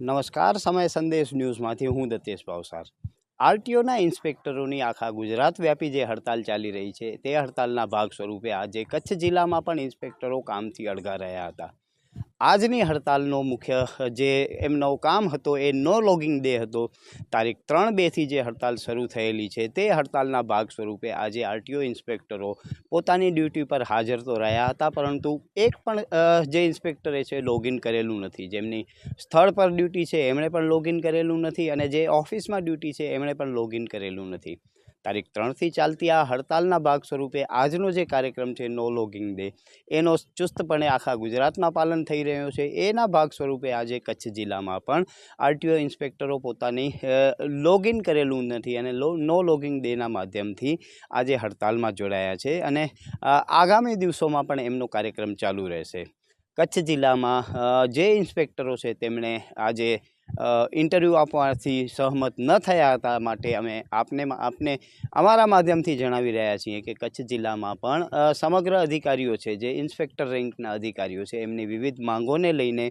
નમસ્કાર, સમય સંદેશ ન્યૂઝમાંથી હું દત્તેશ ભાવસાર. આરટીઓના ઇન્સ્પેક્ટરોની આખા ગુજરાત વ્યાપી જે હડતાલ ચાલી રહી છે, તે હડતાલના ભાગ સ્વરૂપે આજે કચ્છ જિલ્લામાં પણ ઇન્સ્પેક્ટરો કામથી અળગા રહ્યા હતા. આજની હડતાલનો મુખ્ય જે એમનો કામ હતો એ નો લોગિંગ ડે હતો. તારીખ ત્રણ બેથી જે હડતાલ શરૂ થયેલી છે તે હડતાલના ભાગ સ્વરૂપે આજે આરટીઓ ઇન્સ્પેક્ટરો પોતાની ડ્યુટી પર હાજર તો રહ્યા હતા, પરંતુ એક પણ જે ઇન્સ્પેક્ટરે છે લોગિન કરેલું નથી. જેમની સ્થળ પર ડ્યુટી છે એમણે પણ લોગિન કરેલું નથી અને જે ઓફિસમાં ડ્યુટી છે એમણે પણ લોગિન કરેલું નથી. તારીખ ત્રણથી ચાલતી આ હડતાલના ભાગ સ્વરૂપે આજનો જે કાર્યક્રમ છે, નો લોગિંગ ડે, એનો ચુસ્તપણે આખા ગુજરાતમાં પાલન થઈ રહ્યો છે. એના ભાગ સ્વરૂપે આજે કચ્છ જિલ્લામાં પણ આરટીઓ ઇન્સ્પેક્ટરો પોતાની લોગિન કરેલું નથી અને નો લોગિંગ ડેના માધ્યમથી આજે હડતાલમાં જોડાયા છે અને આગામી દિવસોમાં પણ એમનો કાર્યક્રમ ચાલુ રહેશે. કચ્છ જિલ્લામાં જે ઇન્સ્પેક્ટરો છે તેમણે આજે ઇન્ટરવ્યૂ આપવાથી સહમત ન થયા હતા માટે અમે આપને આપને અમારા માધ્યમથી જણાવી રહ્યા છીએ કે કચ્છ જિલ્લામાં પણ સમગ્ર અધિકારીઓ છે, જે ઇન્સ્પેક્ટર રેન્કના અધિકારીઓ છે, એમની વિવિધ માંગોને લઈને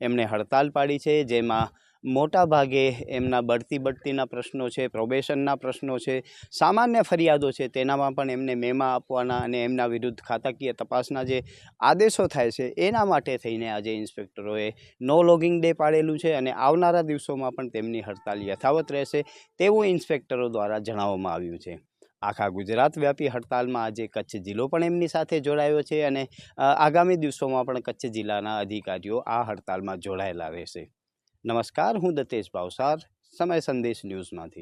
એમણે હડતાલ પાડી છે, જેમાં મોટા ભાગે એમના બઢતી બઢતીના પ્રશ્નો છે પ્રોબેશનના પ્રશ્નો છે, સામાન્ય ફરિયાદો છે, તેનામાં પણ એમને મેમા આપવાના અને એમના વિરુદ્ધ ખાતાકીય તપાસના જે આદેશો થાય છે, એના માટે થઈને આજે ઇન્સ્પેક્ટરોએ નો લોગિંગ ડે પાડેલું છે અને આવનારા દિવસોમાં પણ તેમની હડતાલ યથાવત રહેશે તેવું ઇન્સ્પેક્ટરો દ્વારા જણાવવામાં આવ્યું છે. આખા ગુજરાત વ્યાપી હડતાલમાં આજે કચ્છ જિલ્લો પણ એમની સાથે જોડાયો છે અને આગામી દિવસોમાં પણ કચ્છ જિલ્લાના અધિકારીઓ આ હડતાલમાં જોડાયેલા રહેશે. નમસ્કાર હું દતેશ ભાવસાર સમય સંદેશ ન્યૂઝમાંથી.